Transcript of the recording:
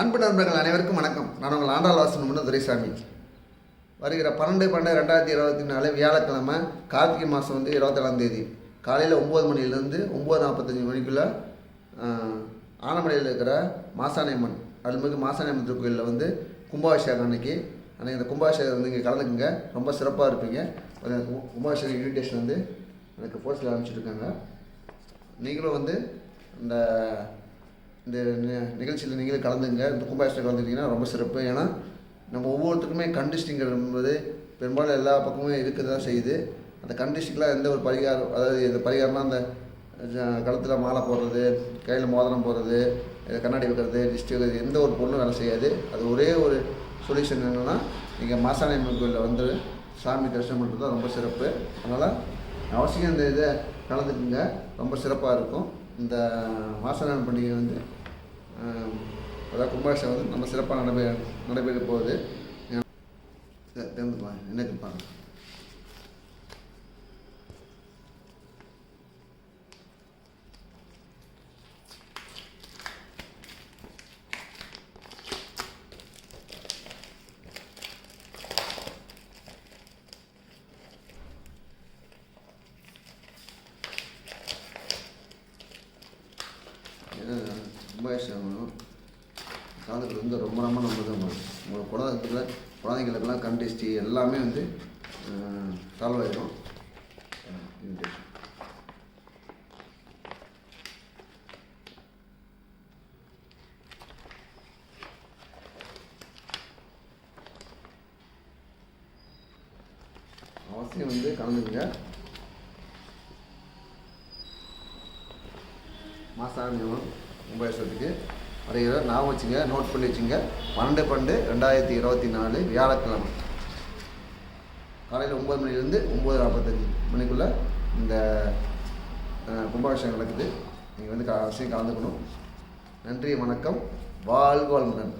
அன்பு நண்பர்கள் அனைவருக்கும் வணக்கம். நான் உங்கள் ஆண்டாள் வாசன் முன்ன துரைசாமி. வருகிற பன்னெண்டு பன்னெண்டு ரெண்டாயிரத்தி இருபத்தி நாலு வியாழக்கிழமை கார்த்திகை மாதம் வந்து இருபத்தேழாம் தேதி. காலையில் ஒம்பது மணிலேருந்து ஒம்பது நாற்பத்தஞ்சு மணிக்குள்ளே ஆனமலையில் இருக்கிற மாசாணியம்மன் அருள்மிகு மாசாணியம்மன் திருக்கோயிலில் வந்து கும்பாபிஷேகம் அன்னைக்கு. அன்றைக்கி இந்த கும்பாபிஷேகம் வந்து இங்கே கலந்துக்குங்க. ரொம்ப சிறப்பாக இருப்பீங்க. கும்பாபிஷேகம் இன்விடேஷன் வந்து எனக்கு போஸ்ட்டில் அனுப்பிச்சிருக்காங்க. நீங்களும் வந்து இந்த இந்த நிகழ்ச்சியில் நீங்களும் கலந்துங்க. இந்த கும்பாபிஷேகம் கலந்துக்கிட்டிங்கன்னா ரொம்ப சிறப்பு. ஏன்னா நம்ம ஒவ்வொருத்தருக்குமே கண்டிஸ்டிங்கிறது என்பது பெரும்பாலும் எல்லா பக்கமும் இருக்க தான் செய்யுது. அந்த கண்டிஸ்டிங்கில் எந்த ஒரு பரிகாரம் அதாவது இந்த பரிகாரம்னா அந்த கழுத்தில் மாலை போடுறது கையில் மோதிரம் போடுறது கண்ணாடி வைக்கிறது டிஸ்ட் வைக்கிறது எந்த ஒரு பொருளும் வேலை செய்யாது. அது ஒரே ஒரு சொல்யூஷன் என்னென்னா நீங்கள் மாசாணியம்மன் கோயிலில் வந்து சாமி தரிசனம் பண்ணுறது தான் ரொம்ப சிறப்பு. அதனால் அவசியம் இந்த இதை கலந்துக்குங்க. ரொம்ப சிறப்பாக இருக்கும். இந்த மாசாணியம்மன் பண்டிகை வந்து அதாவது கும்பாபிஷேகம் வந்து நம்ம சிறப்பாக நடைபெற நடைபெற போகுது தேர்ந்துப்பா என்ன பாருங்க ஏன்னா கும்பாபிஷேகம் கலந்துக்கிறது வந்து ரொம்ப ரொம்ப நல்லது உங்கள் குழந்தைங்கள குழந்தைங்களுக்கெல்லாம் கண் டெஸ்டி எல்லாமே வந்து சால்வ் அவசியம் வந்து கலந்துங்க மாசாணியம் கும்பாபிஷேகத்துக்கு வருகிற நான் வச்சுங்க நோட் பண்ணி வச்சுங்க. பன்னெண்டு பன்னெண்டு ரெண்டாயிரத்தி இருபத்தி நாலு வியாழக்கிழமை. காலையில் ஒம்பது மணிலேருந்து ஒம்பது நாற்பத்தஞ்சு மணிக்குள்ளே இந்த கும்பாபிஷேகம் நடக்குது. நீங்கள் வந்து க- அவசியம் கலந்துக்கணும். நன்றி வணக்கம். வாழ்க வளமுடன்.